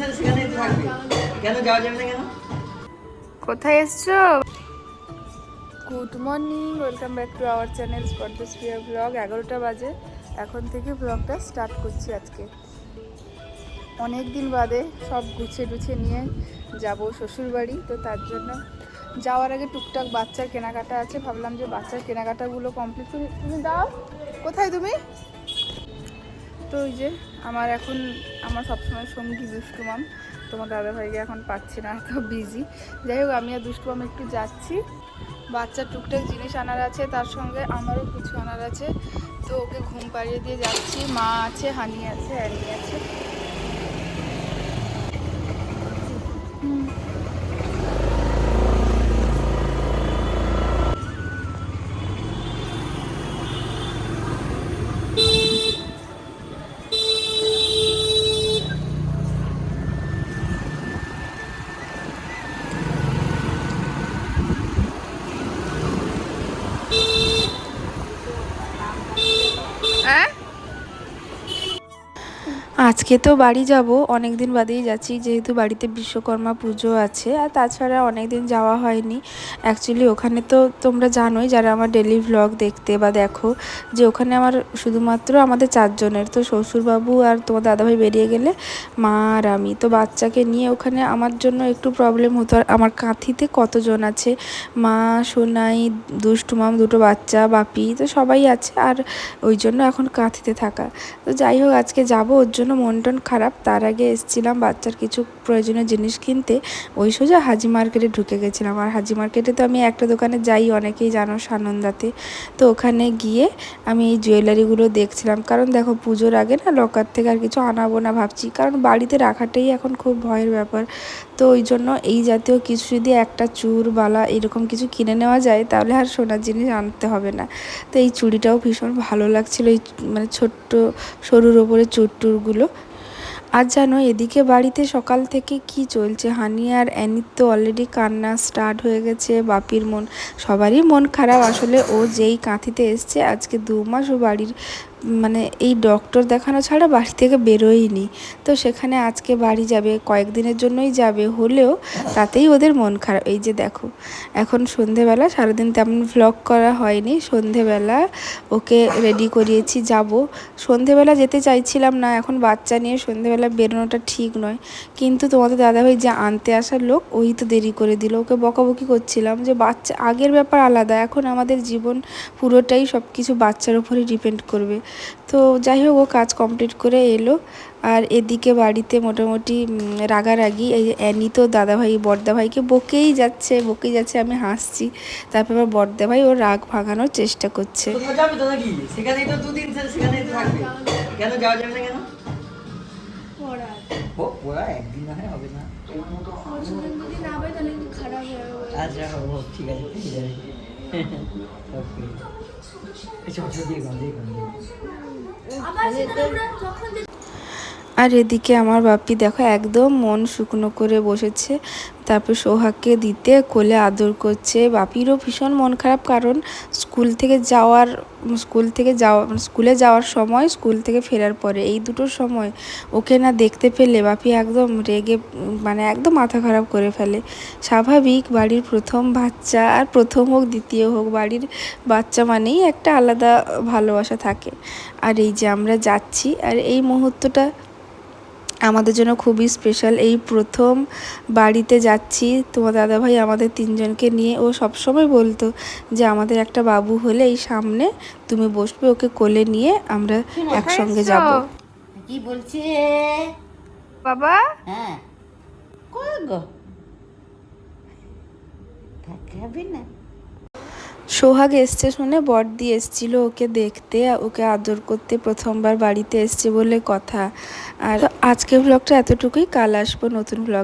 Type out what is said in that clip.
Sir সেখানেই থাকবে। কেন যাওয়া যাবে না কেন? কোথায় এসছো? Good morning welcome back to our channel Spotsphere blog এগারোটা বাজে এখন থেকে ব্লগটা স্টার্ট করছি আজকে। অনেক দিন বাদে সব গুছিয়ে টুছিয়ে নিয়ে যাব শ্বশুর বাড়ি তো তার জন্য যাওয়ার আগে টুকটাক বাচ্চার কেনাকাটা আছে। ভাবলাম যে বাচ্চার কেনাকাটাগুলো কমপ্লিট করে তুমি দাও কোথায় তুমি? তো ওই যে আমার এখন, আমার সবসময় সঙ্গী দুষ্টু মাম তোমার দাদাভাইকে এখন পাচ্ছি না, এত বিজি যাই হোক, আমি আর দুষ্টু মাম একটু যাচ্ছি। বাচ্চার টুকটাক জিনিস আনার আছে, তার সঙ্গে আমারও কিছু আনার আছে। তো ওকে ঘুম পাড়িয়ে দিয়ে যাচ্ছি। মা আছে, হানি আছে অ্যানি আছে। হুম। আজকে তো বাড়ি যাব অনেক দিন বাদেই যাচ্ছি, যেহেতু বাড়িতে বিশ্বকর্মা পুজো আছে, আর তাছাড়া অনেক দিন যাওয়া হয়নি। অ্যাকচুয়ালি ওখানে তো তোমরা জানোই, যারা আমার ডেলি ভ্লগ দেখতে বা দেখো, যে ওখানে আমার শুধুমাত্র আমাদের চারজনের, তো শ্বশুরবাবু আর তোমার দাদাভাই বেরিয়ে গেলে মা আর আমি। তো বাচ্চাকে নিয়ে ওখানে আমার জন্য একটু প্রবলেম হতো, আর আমার কাঁথিতে কতজন আছে? মা, সোনাই, দুষ্টু মাম, দুটো বাচ্চা, বাপি, তো সবাই আছে, আর ওই জন্য এখন কাঁথিতে থাকা। তো যাই হোক, আজকে যাব ওর জন্য মন টন খারাপ, তার আগে এসেছিলাম বাচ্চার কিছু প্রয়োজনীয় জিনিস কিনতে। ওই সোজা হাজি মার্কেটে ঢুকে গেছিলাম। আর হাজি মার্কেটে তো আমি একটা দোকানে যাই, অনেকেই জানো সানন্দাতে। তো ওখানে গিয়ে আমি এই জুয়েলারিগুলো দেখছিলাম। কারণ দেখো পুজোর আগে না লকার থেকে আর কিছু আনাবো না ভাবছি। কারণ বাড়িতে রাখাটাই এখন খুব ভয়ের ব্যাপার। তো ওই জন্য এই জাতীয় কিছু যদি একটা চুর, বালা এরকম কিছু কিনে নেওয়া যায়, তাহলে আর সোনার জিনিস আনতে হবে না। তো এই চুড়িটাও ভীষণ ভালো লাগছিল, এই মানে ছোট্ট সরুর ওপরে চুট্টুরগুলো আর জানো, এদিকে বাড়িতে সকাল থেকে কি চলছে? হানি আর অ্যানির তো অলরেডি কান্না স্টার্ট হয়ে গেছে, বাপির মন, সবারই মন খারাপ। আসলে ও যেই কাঁথিতে এসছে, আজকে দু মাস ও বাড়ির মানে এই ডক্টর দেখানো ছাড়া বাড়ি থেকে বেরোয়নি। তো সেখানে আজকে বাড়ি যাবে, কয়েকদিনের জন্যই যাবে, হলেও তাতেই ওদের মন খারাপ। এই যে দেখো, এখন সন্ধেবেলা, সারাদিন তেমন ভ্লগ করা হয়নি। সন্ধেবেলা ওকে রেডি করিয়েছি, যাব। সন্ধেবেলা যেতে চাইছিলাম না, এখন বাচ্চা নিয়ে সন্ধেবেলা বেরোনোটা ঠিক নয়। কিন্তু তোমাদের দাদাভাই যে আনতে আসার লোক, ওই তো দেরি করে দিল। ওকে বকাবকি করছিলাম যে, বাচ্চা, আগের ব্যাপার আলাদা। এখন আমাদের জীবন পুরোটাই সব কিছু বাচ্চার উপরেই ডিপেন্ড করবে। তো যাই হোক ও কাজ কমপ্লিট করে এলো। আর এদিকে বাড়িতে মোটামুটি রাগারাগি। এই অ্যানি তো দাদাভাই বড়দাভাইকে বকেই যাচ্ছে বকেই যাচ্ছে আমি হাসছি। তারপর আবার বড়দাভাই ও রাগ ভাঙানোর চেষ্টা করছে। কোথাও যাবে তো নাকি? সেখানেই তো দুদিন স্যার সেখানেই তো থাকবে। কেন যাওয়া যাবে না কেন? ওরা একদিন না হবে না। আচ্ছা ঠিক আছে। চল দিয়ে গান দিয়ে গান আর এদিকে আমার বাপি দেখো একদম মন শুকনো করে বসেছে। তারপর সোহাগকে দিতে, কোলে আদর করছে। বাপিরও ভীষণ মন খারাপ কারণ স্কুল থেকে যাওয়ার, স্কুল থেকে যাওয়া মানে স্কুলে যাওয়ার সময় স্কুল থেকে ফেরার পরে এই দুটো সময় ওকে না দেখতে পেলে বাপি একদম রেগে মানে একদম মাথা খারাপ করে ফেলে। স্বাভাবিক বাড়ির প্রথম বাচ্চা আর প্রথম হোক দ্বিতীয় হোক, বাড়ির বাচ্চা মানেই একটা আলাদা ভালোবাসা থাকে। আর এই যে আমরা যাচ্ছি, আর এই মুহূর্তটা আমাদের জন্য খুবই স্পেশাল এই প্রথম বাড়িতে যাচ্ছি। তোমার দাদাভাই আমাদের তিনজনকে নিয়ে ও সবসময় বলতো যে আমাদের একটা বাবু হলে এই সামনে তুমি বসবে ওকে কোলে নিয়ে আমরা একসঙ্গে যাব। কি বলছে? বাবা? হ্যাঁ। কই গো? থাকবে না। সোহাগ এসছে শুনে বড়দি এসছিল ওকে দেখতে, ওকে আদর করতে, প্রথমবার বাড়িতে এসছে বলে কথা। আর আজকে ব্লগটা এতটুকুই, কাল আসব নতুন ব্লগ